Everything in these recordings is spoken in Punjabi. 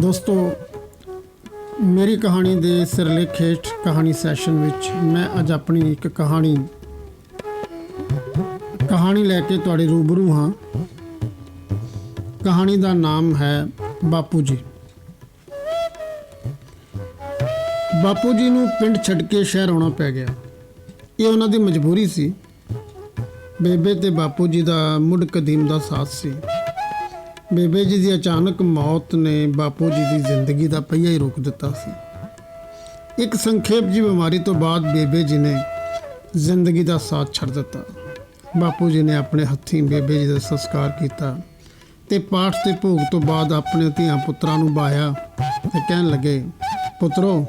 ਦੋਸਤੋ, ਮੇਰੀ ਕਹਾਣੀ ਦੇ ਸਿਰਲੇਖ ਹੇਠ ਕਹਾਣੀ ਸੈਸ਼ਨ ਵਿੱਚ ਮੈਂ ਅੱਜ ਆਪਣੀ ਇੱਕ ਕਹਾਣੀ ਕਹਾਣੀ ਲੈ ਕੇ ਤੁਹਾਡੇ ਰੂਬਰੂ ਹਾਂ। ਕਹਾਣੀ ਦਾ ਨਾਮ ਹੈ ਬਾਪੂ ਜੀ। ਬਾਪੂ ਜੀ ਨੂੰ ਪਿੰਡ ਛੱਡ ਕੇ ਸ਼ਹਿਰ ਆਉਣਾ ਪੈ ਗਿਆ। ਇਹ ਉਹਨਾਂ ਦੀ ਮਜਬੂਰੀ ਸੀ। ਬੇਬੇ ਤੇ ਬਾਪੂ ਜੀ ਦਾ ਮੁੱਢ ਕਦੀਮ ਦਾ ਸਾਥ ਸੀ। ਬੇਬੇ ਜੀ ਦੀ ਅਚਾਨਕ ਮੌਤ ਨੇ ਬਾਪੂ ਜੀ ਦੀ ਜ਼ਿੰਦਗੀ ਦਾ ਪਹੀਆ ਹੀ ਰੋਕ ਦਿੱਤਾ ਸੀ। ਇੱਕ ਸੰਖੇਪ ਜੀ ਬਿਮਾਰੀ ਤੋਂ ਬਾਅਦ ਬੇਬੇ ਜੀ ਨੇ ਜ਼ਿੰਦਗੀ ਦਾ ਸਾਥ ਛੱਡ ਦਿੱਤਾ। ਬਾਪੂ ਜੀ ਨੇ ਆਪਣੇ ਹੱਥੀਂ ਬੇਬੇ ਜੀ ਦਾ ਸੰਸਕਾਰ ਕੀਤਾ ਤੇ ਪਾਠ ਤੇ ਭੋਗ ਤੋਂ ਬਾਅਦ ਆਪਣੇ ਧੀਆਂ ਪੁੱਤਰਾਂ ਨੂੰ ਬਾਇਆ ਤੇ ਕਹਿਣ ਲੱਗੇ, ਪੁੱਤਰੋ,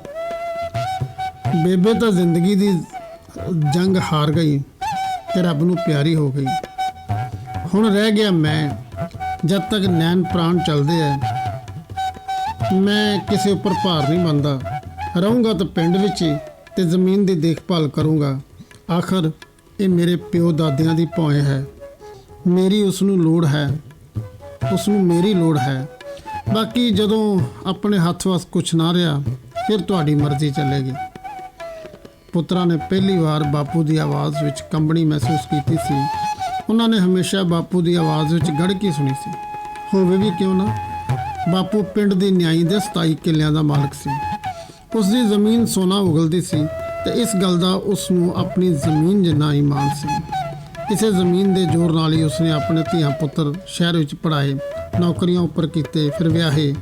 ਬੇਬੇ ਤਾਂ ਜ਼ਿੰਦਗੀ ਦੀ ਜੰਗ ਹਾਰ ਗਈ ਤੇ ਰੱਬ ਨੂੰ ਪਿਆਰੀ ਹੋ ਗਈ। ਹੁਣ ਰਹਿ ਗਿਆ ਮੈਂ ਜਦ ਤੱਕ ਨੈਣ ਪ੍ਰਾਣ ਚੱਲਦੇ ਐ, ਮੈਂ ਕਿਸੇ ਉੱਪਰ ਭਾਰ ਨਹੀਂ ਮੰਨਦਾ। ਰਹੂੰਗਾ ਤਾਂ ਪਿੰਡ ਵਿੱਚ ਹੀ ਤੇ ਜ਼ਮੀਨ ਦੀ ਦੇਖਭਾਲ ਕਰੂੰਗਾ। ਆਖਰ ਇਹ ਮੇਰੇ ਪਿਓ ਦਾਦਿਆਂ ਦੀ ਭੌਂ ਹੈ। ਮੇਰੀ ਉਸ ਨੂੰ ਲੋੜ ਹੈ। ਉਸ ਨੂੰ ਮੇਰੀ ਲੋੜ ਹੈ। ਬਾਕੀ ਜਦੋਂ ਆਪਣੇ ਹੱਥ ਵਸ ਕੁਝ ਨਾ ਰਿਹਾ, ਫਿਰ ਤੁਹਾਡੀ ਮਰਜ਼ੀ ਚੱਲੇਗੀ। ਪੁੱਤਰਾਂ ਨੇ ਪਹਿਲੀ ਵਾਰ ਬਾਪੂ ਦੀ ਆਵਾਜ਼ ਵਿੱਚ ਕੰਬਣੀ ਮਹਿਸੂਸ ਕੀਤੀ ਸੀ। ਉਹਨਾਂ ਨੇ ਹਮੇਸ਼ਾ ਬਾਪੂ ਦੀ ਆਵਾਜ਼ ਵਿੱਚ ਗੜਕੀ ਸੁਣੀ ਸੀ। ਹੋਵੇ ਵੀ ਕਿਉਂ ਨਾ, ਬਾਪੂ ਪਿੰਡ ਦੀ ਨਿਆਈ ਦੇ 27 ਕਿੱਲਿਆਂ ਦਾ ਮਾਲਕ ਸੀ। ਉਸ ਦੀ ਜ਼ਮੀਨ ਸੋਨਾ ਉਗਲਦੀ ਸੀ ਤੇ ਇਸ ਗੱਲ ਦਾ ਉਸ ਨੂੰ ਆਪਣੀ ਜ਼ਮੀਨ ਜਿੰਨਾ ਈਮਾਨ ਸੀ। ਇਸੇ ਜ਼ਮੀਨ ਦੇ ਜ਼ੋਰ ਨਾਲ ਹੀ ਉਸਨੇ ਆਪਣੇ ਧੀਆਂ ਪੁੱਤਰ ਸ਼ਹਿਰ ਵਿੱਚ ਪੜਾਏ ਨੌਕਰੀਆਂ ਉੱਪਰ ਕੀਤੇ, ਫਿਰ ਵਿਆਹੇ।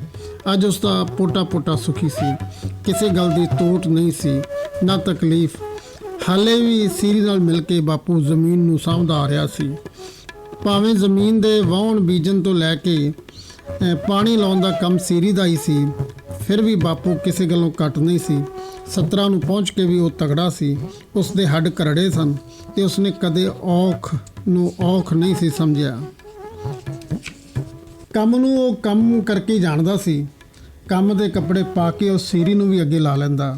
ਅੱਜ ਉਸ ਦਾ ਪੋਟਾ ਪੋਟਾ ਸੁਖੀ ਸੀ। ਕਿਸੇ ਗੱਲ ਦੀ ਤੋਟ ਨਹੀਂ ਸੀ, ਨਾ ਤਕਲੀਫ ਹਾਲੇ ਵੀ ਸੀਰੀ ਨਾਲ ਮਿਲ ਕੇ ਬਾਪੂ ਜ਼ਮੀਨ ਨੂੰ ਸਾਂਭਦਾ ਆ ਰਿਹਾ ਸੀ। ਭਾਵੇਂ ਜ਼ਮੀਨ ਦੇ ਵਾਹਣ ਬੀਜਣ ਤੋਂ ਲੈ ਕੇ ਪਾਣੀ ਲਾਉਣ ਦਾ ਕੰਮ ਸੀਰੀ ਦਾ ਹੀ ਸੀ, ਫਿਰ ਵੀ ਬਾਪੂ ਕਿਸੇ ਗੱਲੋਂ ਘੱਟ ਨਹੀਂ ਸੀ। 17 ਨੂੰ ਪਹੁੰਚ ਕੇ ਵੀ ਉਹ ਤਗੜਾ ਸੀ। ਉਸ ਦੇ ਹੱਡ ਕਰੜੇ ਸਨ ਤੇ ਉਸਨੇ ਕਦੇ ਔਖ ਨੂੰ ਔਖ ਨਹੀਂ ਸੀ ਸਮਝਿਆ। ਕੰਮ ਨੂੰ ਉਹ ਕੰਮ ਕਰਕੇ ਜਾਣਦਾ ਸੀ। ਕੰਮ ਦੇ ਕੱਪੜੇ ਪਾ ਕੇ ਉਹ ਸੀਰੀ ਨੂੰ ਵੀ ਅੱਗੇ ਲਾ ਲੈਂਦਾ।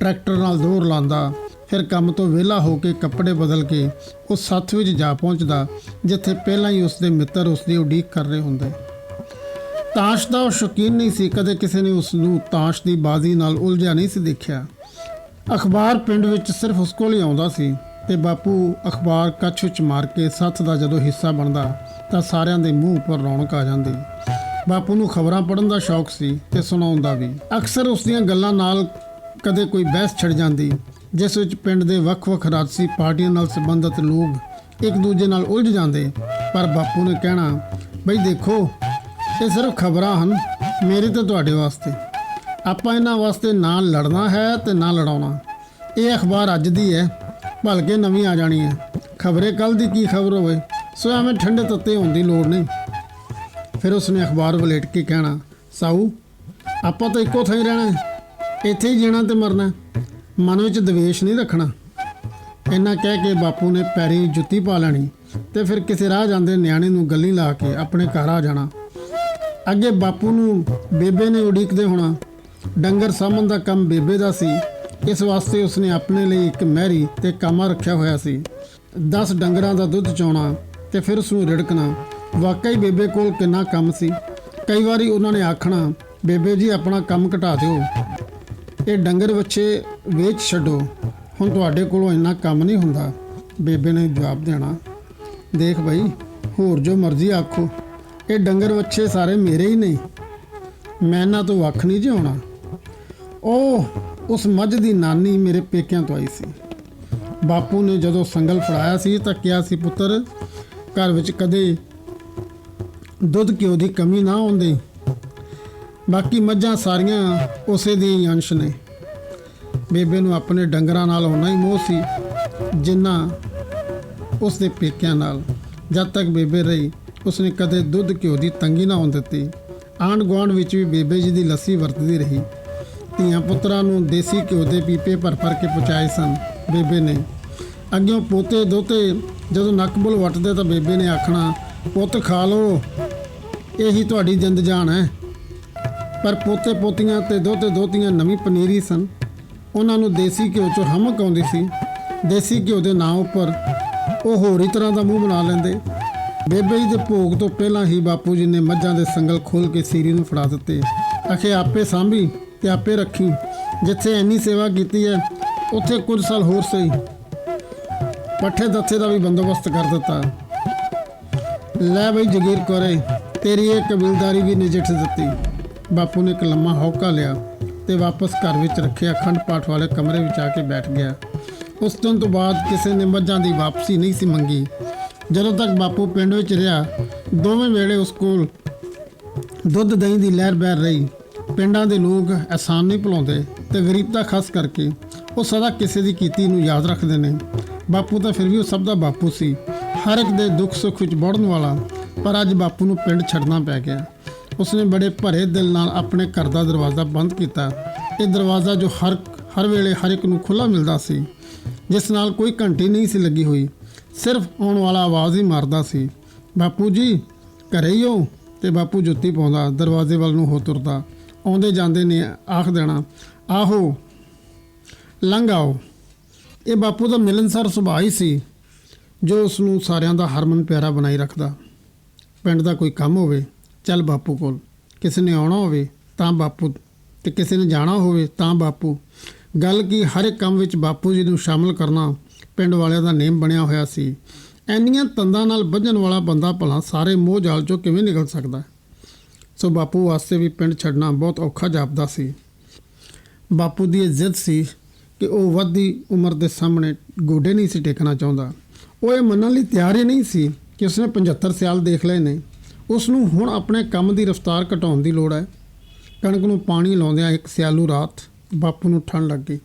ਟਰੈਕਟਰ ਨਾਲ ਦੌਰ ਲਾਂਦਾ ਫਿਰ ਕੰਮ ਤੋਂ ਵਿਹਲਾ ਹੋ ਕੇ ਕੱਪੜੇ ਬਦਲ ਕੇ ਉਹ ਸੱਥ ਵਿੱਚ ਜਾ ਪਹੁੰਚਦਾ, ਜਿੱਥੇ ਪਹਿਲਾਂ ਹੀ ਉਸਦੇ ਮਿੱਤਰ ਉਸਦੀ ਉਡੀਕ ਕਰ ਰਹੇ ਹੁੰਦੇ। ਤਾਸ਼ ਦਾ ਉਹ ਸ਼ੌਕੀਨ ਨਹੀਂ ਸੀ, ਕਦੇ ਕਿਸੇ ਨੇ ਉਸ ਨੂੰ ਤਾਸ਼ ਦੀ ਬਾਜ਼ੀ ਨਾਲ ਉਲਝਿਆ ਨਹੀਂ ਸੀ ਦੇਖਿਆ। ਅਖਬਾਰ ਪਿੰਡ ਵਿੱਚ ਸਿਰਫ ਉਸ ਕੋਲ ਹੀ ਆਉਂਦਾ ਸੀ ਤੇ ਬਾਪੂ ਅਖਬਾਰ ਕੱਛ ਵਿੱਚ ਮਾਰ ਕੇ ਸੱਥ ਦਾ ਜਦੋਂ ਹਿੱਸਾ ਬਣਦਾ, ਤਾਂ ਸਾਰਿਆਂ ਦੇ ਮੂੰਹ ਉੱਪਰ ਰੌਣਕ ਆ ਜਾਂਦੀ। ਬਾਪੂ ਨੂੰ ਖਬਰਾਂ ਪੜ੍ਹਨ ਦਾ ਸ਼ੌਕ ਸੀ ਤੇ ਸੁਣਾਉਣ ਦਾ ਵੀ। ਅਕਸਰ ਉਸ ਦੀਆਂ ਗੱਲਾਂ ਨਾਲ ਕਦੇ ਕੋਈ ਬਹਿਸ ਛਿੜ ਜਾਂਦੀ। ਜਿਸ ਵਿੱਚ ਪਿੰਡ ਦੇ ਵੱਖ-ਵੱਖ ਰਾਜਸੀ ਪਾਰਟੀਆਂ ਨਾਲ ਸੰਬੰਧਿਤ ਲੋਕ ਇੱਕ ਦੂਜੇ ਨਾਲ ਉਲਝ ਜਾਂਦੇ। ਪਰ ਬਾਪੂ ਨੇ ਕਹਿਣਾ, ਬਈ ਦੇਖੋ, ਇਹ ਸਿਰਫ ਖਬਰਾਂ ਹਨ, ਮੇਰੇ ਤੇ ਤੁਹਾਡੇ ਵਾਸਤੇ। ਆਪਾਂ ਇਹਨਾਂ ਵਾਸਤੇ ਨਾ ਲੜਨਾ ਹੈ ਤੇ ਨਾ ਲੜਾਉਣਾ। ਇਹ ਅਖਬਾਰ ਅੱਜ ਦੀ ਹੈ, ਭਲਕੇ ਨਵੀਂ ਆ ਜਾਣੀ ਹੈ। ਖਬਰੇ ਕੱਲ ਦੀ ਕੀ ਖਬਰ ਹੋਵੇ, ਸੋ ਐਵੇਂ ਠੰਡੇ ਤੱਤੇ ਹੋਣ ਦੀ ਲੋੜ ਨਹੀਂ। ਫਿਰ ਉਸਨੇ ਅਖਬਾਰ ਵਲੇਟ ਕੇ ਕਹਿਣਾ, ਸਾਊ, ਆਪਾਂ ਤਾਂ ਇੱਕੋ ਥਾਂ ਹੀ ਰਹਿਣਾ ਇੱਥੇ ਹੀ ਜੀਣਾ ਤੇ ਮਰਨਾ ਮਨ ਵਿੱਚ ਦਵੇਸ਼ ਨਹੀਂ ਰੱਖਣਾ। ਇੰਨਾ ਕਹਿ ਕੇ ਬਾਪੂ ਨੇ ਪੈਰੀ ਜੁੱਤੀ ਪਾ ਲੈਣੀ ਤੇ ਫਿਰ ਕਿਸੇ ਰਾਹ ਜਾਂਦੇ ਨਿਆਣੇ ਨੂੰ ਗੱਲੀ ਲਾ ਕੇ ਆਪਣੇ ਘਰ ਆ ਜਾਣਾ। ਅੱਗੇ ਬਾਪੂ ਨੂੰ ਬੇਬੇ ਨੇ ਉਡੀਕਦੇ ਹੋਣਾ, ਡੰਗਰ ਸਾਂਭਣ ਦਾ ਕੰਮ ਬੇਬੇ ਦਾ ਸੀ। ਇਸ ਵਾਸਤੇ ਉਸਨੇ ਆਪਣੇ ਲਈ ਇੱਕ ਮਹਿਰੀ ਤੇ ਕਾਮਾ ਰੱਖਿਆ ਹੋਇਆ ਸੀ। 10 ਡੰਗਰਾਂ ਦਾ ਦੁੱਧ ਚੋਣਾ ਤੇ ਫਿਰ ਉਸ ਨੂੰ ਰਿੜਕਣਾ। ਵਾਕਈ ਬੇਬੇ ਕੋਲ ਕਿੰਨਾ ਕੰਮ ਸੀ। ਕਈ ਵਾਰੀ ਉਹਨਾਂ ਨੇ ਆਖਣਾ, ਬੇਬੇ ਜੀ, ਆਪਣਾ ਕੰਮ ਘਟਾ ਦਿਓ। ਇਹ ਡੰਗਰ ਬੱਚੇ ਵੇਚ ਛੱਡੋ। ਹੁਣ ਤੁਹਾਡੇ ਕੋਲੋਂ ਇੰਨਾ ਕੰਮ ਨਹੀਂ ਹੁੰਦਾ। ਬੇਬੇ ਨੇ ਜਵਾਬ ਦੇਣਾ, ਦੇਖ ਭਾਈ ਹੋਰ ਜੋ ਮਰਜ਼ੀ ਆਖੋ। ਇਹ ਡੰਗਰ ਬੱਚੇ ਸਾਰੇ ਮੇਰੇ ਹੀ ਨੇ। ਮੈਂ ਇਹਨਾਂ ਤੋਂ ਵੱਖ ਨਹੀਂ ਜਿਉਣਾ। ਉਹ ਉਸ ਮੱਝ ਦੀ ਨਾਨੀ ਮੇਰੇ ਪੇਕਿਆਂ ਤੋਂ ਆਈ ਸੀ। ਬਾਪੂ ਨੇ ਜਦੋਂ ਸੰਗਲ ਫੜਾਇਆ ਸੀ ਤਾਂ ਕਿਹਾ ਸੀ, ਪੁੱਤਰ, ਘਰ ਵਿੱਚ ਕਦੇ ਦੁੱਧ ਘਿਓ ਦੀ ਕਮੀ ਨਾ ਹੁੰਦੀ ਬਾਕੀ ਮੱਝਾਂ ਸਾਰੀਆਂ ਉਸੇ ਦੇ ਹੀ ਅੰਸ਼ ਨੇ। ਬੇਬੇ ਨੂੰ ਆਪਣੇ ਡੰਗਰਾਂ ਨਾਲ ਹੋਣਾ ਹੀ ਮੋਹ ਸੀ, ਜਿੰਨਾ ਉਸ ਦੇ ਪੇਕਿਆਂ ਨਾਲ। ਜਦ ਤੱਕ ਬੇਬੇ ਰਹੀ, ਉਸਨੇ ਕਦੇ ਦੁੱਧ ਘਿਓ ਦੀ ਤੰਗੀ ਨਾ ਹੋਣ ਦਿੱਤੀ। ਆਂਢ ਗੁਆਂਢ ਵਿੱਚ ਵੀ ਬੇਬੇ ਜੀ ਦੀ ਲੱਸੀ ਵਰਤਦੀ ਰਹੀ। ਧੀਆਂ ਪੁੱਤਰਾਂ ਨੂੰ ਦੇਸੀ ਘਿਓ ਦੇ ਪੀਪੇ ਭਰ ਭਰ ਕੇ ਪਹੁੰਚਾਏ ਸਨ ਬੇਬੇ ਨੇ। ਅੱਗਿਓਂ ਪੋਤੇ ਦੋਤੇ ਜਦੋਂ ਨੱਕਬੁਲ ਵੱਟਦੇ ਤਾਂ ਬੇਬੇ ਨੇ ਆਖਣਾ, ਪੁੱਤ ਖਾ ਲਓ, ਇਹੀ ਤੁਹਾਡੀ ਜਿੰਦ ਜਾਨ ਹੈ। ਪਰ ਪੋਤੇ ਪੋਤੀਆਂ ਤੇ ਦੋਤੇ ਦੋਤੀਆਂ ਨਵੀਂ ਪਨੀਰੀ ਸਨ। ਉਹਨਾਂ ਨੂੰ ਦੇਸੀ ਘਿਓ ਚੋਂ ਹਮਕ ਆਉਂਦੀ ਸੀ। ਦੇਸੀ ਘਿਓ ਦੇ ਨਾਂ ਉੱਪਰ ਉਹ ਹੋਰ ਹੀ ਤਰ੍ਹਾਂ ਦਾ ਮੂੰਹ ਬਣਾ ਲੈਂਦੇ। ਬੇਬੇ ਜੀ ਦੇ ਭੋਗ ਤੋਂ ਪਹਿਲਾਂ ਹੀ ਬਾਪੂ ਜੀ ਨੇ ਮੱਝਾਂ ਦੇ ਸੰਗਲ ਖੋਲ ਕੇ ਸੀਰੀ ਨੂੰ ਫੜਾ ਦਿੱਤੇ। ਅਖੇ ਆਪੇ ਸਾਂਭੀ ਤੇ ਆਪੇ ਰੱਖੀ। ਜਿੱਥੇ ਇੰਨੀ ਸੇਵਾ ਕੀਤੀ ਹੈ, ਉੱਥੇ ਕੁਝ ਸਾਲ ਹੋਰ ਸਹੀ। ਪੱਠੇ ਦੱਥੇ ਦਾ ਵੀ ਬੰਦੋਬਸਤ ਕਰ ਦਿੱਤਾ। ਲੈ ਬਈ ਜਗੀਰ ਕੋਰੇ, ਤੇਰੀ ਇਹ ਕਬੀਲਦਾਰੀ ਵੀ ਨਜਿੱਠ ਦਿੱਤੀ। ਬਾਪੂ ਨੇ ਇੱਕ ਲੰਮਾ ਹੌਕਾ ਲਿਆ ਤੇ ਵਾਪਸ ਘਰ ਵਿੱਚ ਰੱਖਿਆ ਅਖੰਡ ਪਾਠ ਵਾਲੇ ਕਮਰੇ ਵਿੱਚ ਆ ਕੇ ਬੈਠ ਗਿਆ। ਉਸ ਦਿਨ ਤੋਂ ਬਾਅਦ ਕਿਸੇ ਨੇ ਮੱਝਾਂ ਦੀ ਵਾਪਸੀ ਨਹੀਂ ਸੀ ਮੰਗੀ। ਜਦੋਂ ਤੱਕ ਬਾਪੂ ਪਿੰਡ ਵਿੱਚ ਰਿਹਾ, ਦੋਵੇਂ ਵੇਲੇ ਉਸ ਕੋਲ ਦੁੱਧ ਦਹੀਂ ਦੀ ਲਹਿਰ ਬਹਿ ਰਹੀ। ਪਿੰਡਾਂ ਦੇ ਲੋਕ ਅਹਿਸਾਨ ਨਹੀਂ ਭੁਲਾਉਂਦੇ ਤੇ ਗਰੀਬਤਾ ਖਾਸ ਕਰਕੇ ਉਹ ਸਦਾ ਕਿਸੇ ਦੀ ਕੀਤੀ ਨੂੰ ਯਾਦ ਰੱਖਦੇ ਨੇ। ਬਾਪੂ ਤਾਂ ਫਿਰ ਵੀ ਉਹ ਸਭ ਦਾ ਬਾਪੂ ਸੀ। ਹਰ ਇੱਕ ਦੇ ਦੁੱਖ ਸੁੱਖ ਵਿੱਚ ਵੜਨ ਵਾਲਾ, ਪਰ ਅੱਜ ਬਾਪੂ ਨੂੰ ਪਿੰਡ ਛੱਡਣਾ ਪੈ ਗਿਆ। ਉਸਨੇ ਬੜੇ ਭਰੇ ਦਿਲ ਨਾਲ ਆਪਣੇ ਘਰ ਦਾ ਦਰਵਾਜ਼ਾ ਬੰਦ ਕੀਤਾ। ਇਹ ਦਰਵਾਜ਼ਾ ਜੋ ਹਰ ਹਰ ਵੇਲੇ ਹਰ ਇੱਕ ਨੂੰ ਖੁੱਲਾ ਮਿਲਦਾ ਸੀ, ਜਿਸ ਨਾਲ ਕੋਈ ਘੰਟੀ ਨਹੀਂ ਸੀ ਲੱਗੀ ਹੋਈ, ਸਿਰਫ ਆਉਣ ਵਾਲਾ ਆਵਾਜ਼ ਹੀ ਮਾਰਦਾ ਸੀ, ਬਾਪੂ ਜੀ, ਘਰੇ ਹੀ ਹੋ? ਤੇ ਬਾਪੂ ਜੁੱਤੀ ਪਾਉਂਦਾ, ਦਰਵਾਜ਼ੇ ਵੱਲ ਨੂੰ ਹੋ ਤੁਰਦਾ। ਆਉਂਦੇ ਜਾਂਦੇ ਨੇ ਆਖ ਦੇਣਾ, ਆਹੋ, ਲੰਘ ਆਓ। ਇਹ ਬਾਪੂ ਦਾ ਮਿਲਨਸਾਰ ਸੁਭਾਅ ਹੀ ਸੀ, ਜੋ ਉਸ ਨੂੰ ਸਾਰਿਆਂ ਦਾ ਹਰਮਨ ਪਿਆਰਾ ਬਣਾਈ ਰੱਖਦਾ। ਪਿੰਡ ਦਾ ਕੋਈ ਕੰਮ ਹੋਵੇ ਚੱਲ ਬਾਪੂ ਕੋਲ। ਕਿਸੇ ਨੇ ਆਉਣਾ ਹੋਵੇ ਤਾਂ ਬਾਪੂ, ਤੇ ਕਿਸੇ ਨੇ ਜਾਣਾ ਹੋਵੇ ਤਾਂ ਬਾਪੂ। ਗੱਲ ਕੀ ਹਰ ਇੱਕ ਕੰਮ ਵਿੱਚ ਬਾਪੂ ਜੀ ਨੂੰ ਸ਼ਾਮਲ ਕਰਨਾ ਪਿੰਡ ਵਾਲਿਆਂ ਦਾ ਨੇਮ ਬਣਿਆ ਹੋਇਆ ਸੀ। ਐਨੀਆਂ ਤੰਦਾਂ ਨਾਲ ਵੱਜਣ ਵਾਲਾ ਬੰਦਾ ਭਲਾ ਸਾਰੇ ਮੋਹ ਜਾਲ ਚੋਂ ਕਿਵੇਂ ਨਿਕਲ ਸਕਦਾ? ਸੋ ਬਾਪੂ ਵਾਸਤੇ ਵੀ ਪਿੰਡ ਛੱਡਣਾ ਬਹੁਤ ਔਖਾ ਜਾਪਦਾ ਸੀ। ਬਾਪੂ ਦੀ ਇਹ ਜ਼ਿੱਦ ਸੀ ਕਿ ਉਹ ਵੱਧਦੀ ਉਮਰ ਦੇ ਸਾਹਮਣੇ ਗੋਡੇ ਨਹੀਂ ਸੀ ਟੇਕਣਾ ਚਾਹੁੰਦਾ। ਉਹ ਇਹ ਮੰਨਣ ਲਈ ਤਿਆਰ ਹੀ ਨਹੀਂ ਸੀ ਕਿ ਉਸਨੇ 75 ਸਾਲ ਦੇਖ ਲਏ ਨੇ। ਉਸ ਨੂੰ ਹੁਣ ਆਪਣੇ ਕੰਮ ਦੀ ਰਫ਼ਤਾਰ ਘਟਾਉਣ ਦੀ ਲੋੜ ਹੈ। ਕਣਕ ਨੂੰ ਪਾਣੀ ਲਾਉਂਦਿਆਂ ਇੱਕ ਸਿਆਲੂ ਰਾਤ ਬਾਪੂ ਨੂੰ ਠੰਡ ਲੱਗ ਗਈ।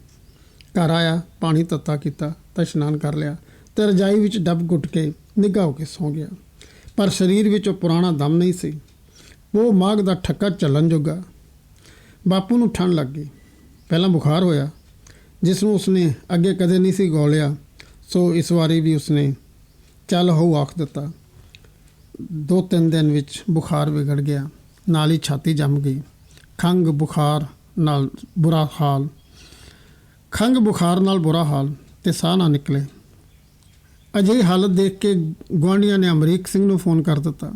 ਘਰ ਆਇਆ, ਪਾਣੀ ਤੱਤਾ ਕੀਤਾ, ਤਾਂ ਇਸ਼ਨਾਨ ਕਰ ਲਿਆ, ਤੇ ਰਜਾਈ ਵਿੱਚ ਡੱਬ ਘੁੱਟ ਕੇ ਨਿੱਘਾ ਹੋ ਕੇ ਸੌਂ ਗਿਆ। ਪਰ ਸਰੀਰ ਵਿੱਚ ਉਹ ਪੁਰਾਣਾ ਦਮ ਨਹੀਂ ਸੀ। ਉਹ ਮਾਗ ਦਾ ਠੱਕਾ ਚੱਲਣ ਜੋਗਾ। ਬਾਪੂ ਨੂੰ ਠੰਡ ਲੱਗ ਗਈ। ਪਹਿਲਾਂ ਬੁਖਾਰ ਹੋਇਆ, ਜਿਸ ਨੂੰ ਉਸਨੇ ਅੱਗੇ ਕਦੇ ਨਹੀਂ ਸੀ ਗੋਲਿਆ, ਸੋ ਇਸ ਵਾਰੀ ਵੀ ਉਸਨੇ ਚੱਲ ਹੋ ਆਖ ਦਿੱਤਾ। ਦੋ ਤਿੰਨ ਦਿਨ ਵਿੱਚ ਬੁਖਾਰ ਵਿਗੜ ਗਿਆ। ਨਾਲ ਹੀ ਛਾਤੀ ਜੰਮ ਗਈ। ਖੰਗ ਬੁਖਾਰ ਨਾਲ ਬੁਰਾ ਹਾਲ। ਖੰਗ ਬੁਖਾਰ ਨਾਲ ਬੁਰਾ ਹਾਲ ਤੇ ਸਾਹ ਨਾ ਨਿਕਲੇ। ਅਜਿਹੀ ਹਾਲਤ ਦੇਖ ਕੇ ਗੁਆਂਢੀਆਂ ਨੇ ਅਮਰੀਕ ਸਿੰਘ ਨੂੰ ਫੋਨ ਕਰ ਦਿੱਤਾ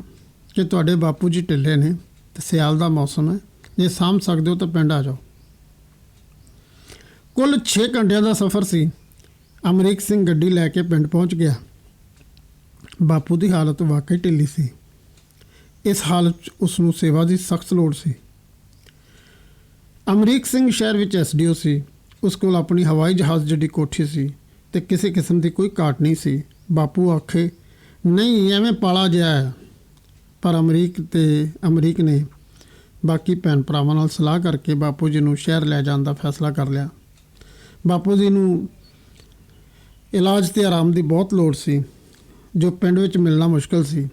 ਕਿ ਤੁਹਾਡੇ ਬਾਪੂ ਜੀ ਢਿੱਲੇ ਨੇ ਤੇ ਸਿਆਲ ਦਾ ਮੌਸਮ ਹੈ। ਜੇ ਸਾਂਭ ਸਕਦੇ ਹੋ ਤਾਂ ਪਿੰਡ ਆ ਜਾਓ। ਕੁੱਲ 6 ਘੰਟਿਆਂ ਦਾ ਸਫ਼ਰ ਸੀ। ਅਮਰੀਕ ਸਿੰਘ ਗੱਡੀ ਲੈ ਕੇ ਪਿੰਡ ਪਹੁੰਚ ਗਿਆ। ਬਾਪੂ ਦੀ ਹਾਲਤ ਵਾਕਈ ਢਿੱਲੀ ਸੀ। ਇਸ ਹਾਲਤ 'ਚ ਉਸ ਨੂੰ ਸੇਵਾ ਦੀ ਸਖਤ ਲੋੜ ਸੀ। ਅਮਰੀਕ ਸਿੰਘ ਸ਼ਹਿਰ ਵਿੱਚ ਐਸਡੀਓ ਸੀ। ਉਸ ਕੋਲ ਆਪਣੀ ਹਵਾਈ ਜਹਾਜ਼ ਜਿਹੜੀ ਕੋਠੀ ਸੀ ਤੇ ਕਿਸੇ ਕਿਸਮ ਦੀ ਕੋਈ ਘਾਟ ਨਹੀਂ ਸੀ। ਬਾਪੂ ਆਖੇ, ਨਹੀਂ, ਐਵੇਂ ਪਾਲਾ ਜਿਆ ਹੈ। ਪਰ ਅਮਰੀਕ ਤੇ ਅਮਰੀਕ ਨੇ ਬਾਕੀ ਭੈਣ ਭਰਾਵਾਂ ਨਾਲ ਸਲਾਹ ਕਰਕੇ ਬਾਪੂ ਜੀ ਨੂੰ ਸ਼ਹਿਰ ਲੈ ਜਾਣ ਦਾ ਫੈਸਲਾ ਕਰ ਲਿਆ। ਬਾਪੂ ਜੀ ਨੂੰ ਇਲਾਜ ਤੇ ਆਰਾਮ ਦੀ ਬਹੁਤ ਲੋੜ ਸੀ। ਜੋ ਪਿੰਡ ਵਿੱਚ ਮਿਲਣਾ ਮੁਸ਼ਕਲ ਸੀ।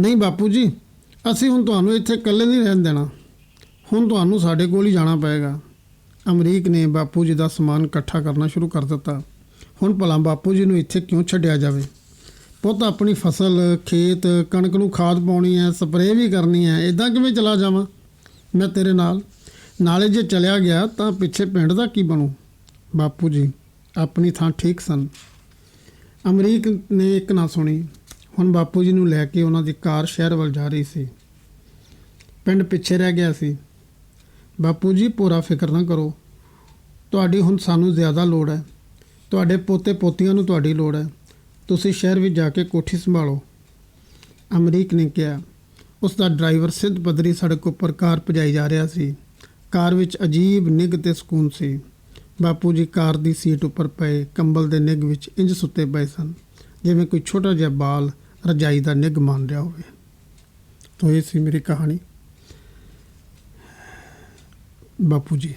ਨਹੀਂ ਬਾਪੂ ਜੀ, ਅਸੀਂ ਹੁਣ ਤੁਹਾਨੂੰ ਇੱਥੇ ਇਕੱਲੇ ਨਹੀਂ ਰਹਿਣ ਦੇਣਾ। ਹੁਣ ਤੁਹਾਨੂੰ ਸਾਡੇ ਕੋਲ ਹੀ ਜਾਣਾ ਪਏਗਾ। ਅਮਰੀਕ ਨੇ ਬਾਪੂ ਜੀ ਦਾ ਸਮਾਨ ਇਕੱਠਾ ਕਰਨਾ ਸ਼ੁਰੂ ਕਰ ਦਿੱਤਾ। ਹੁਣ ਭਲਾ ਬਾਪੂ ਜੀ ਨੂੰ ਇੱਥੇ ਕਿਉਂ ਛੱਡਿਆ ਜਾਵੇ? ਪੁੱਤ, ਆਪਣੀ ਫਸਲ, ਖੇਤ, ਕਣਕ ਨੂੰ ਖਾਦ ਪਾਉਣੀ ਹੈ, ਸਪਰੇਅ ਵੀ ਕਰਨੀ ਹੈ ਇਦਾਂ ਕਿਵੇਂ ਚਲਾ ਜਾਵਾਂ? ਮੈਂ ਤੇਰੇ ਨਾਲ। ਨਾਲੇ ਜੇ ਚਲਿਆ ਗਿਆ ਤਾਂ ਪਿੱਛੇ ਪਿੰਡ ਦਾ ਕੀ ਬਣੂ? ਬਾਪੂ ਜੀ, ਆਪਣੀ ਥਾਂ ਠੀਕ ਸਨ। ਅਮਰੀਕ ਨੇ ਇੱਕ ਨਾ ਸੁਣੀ। ਹੁਣ ਬਾਪੂ ਜੀ ਨੂੰ ਲੈ ਕੇ ਉਹਨਾਂ ਦੀ ਕਾਰ ਸ਼ਹਿਰ ਵੱਲ ਜਾ ਰਹੀ ਸੀ। ਪਿੰਡ ਪਿੱਛੇ ਰਹਿ ਗਿਆ ਸੀ। ਬਾਪੂ ਜੀ ਪੂਰਾ ਫਿਕਰ ਨਾ ਕਰੋ। ਤੁਹਾਡੀ ਹੁਣ ਸਾਨੂੰ ਜ਼ਿਆਦਾ ਲੋੜ ਹੈ। ਤੁਹਾਡੇ ਪੋਤੇ ਪੋਤੀਆਂ ਨੂੰ ਤੁਹਾਡੀ ਲੋੜ ਹੈ। ਤੁਸੀਂ ਸ਼ਹਿਰ ਵਿੱਚ ਜਾ ਕੇ ਕੋਠੀ ਸੰਭਾਲੋ। ਅਮਰੀਕ ਨੇ ਕਿਹਾ, ਉਸ ਦਾ ਡਰਾਈਵਰ ਸਿੱਧ ਪੱਧਰੀ ਸੜਕ ਉੱਪਰ ਕਾਰ ਭਜਾਈ ਜਾ ਰਿਹਾ ਸੀ। ਕਾਰ ਵਿੱਚ ਅਜੀਬ ਨਿੱਘ ਤੇ ਸਕੂਨ ਸੀ। ਬਾਪੂ ਜੀ ਕਾਰ ਦੀ ਸੀਟ ਉੱਪਰ ਪਏ ਕੰਬਲ ਦੇ ਨਿੱਘ ਵਿੱਚ ਇੰਜ ਸੁੱਤੇ ਪਏ ਸਨ, ਜਿਵੇਂ ਕੋਈ ਛੋਟਾ ਜਿਹਾ ਬਾਲ ਰਜਾਈ ਦਾ ਨਿੱਘ ਮੰਨ ਰਿਹਾ ਹੋਵੇ। ਤੋ ਇਹ ਸੀ ਮੇਰੀ ਕਹਾਣੀ। ਬਾਪੂ ਜੀ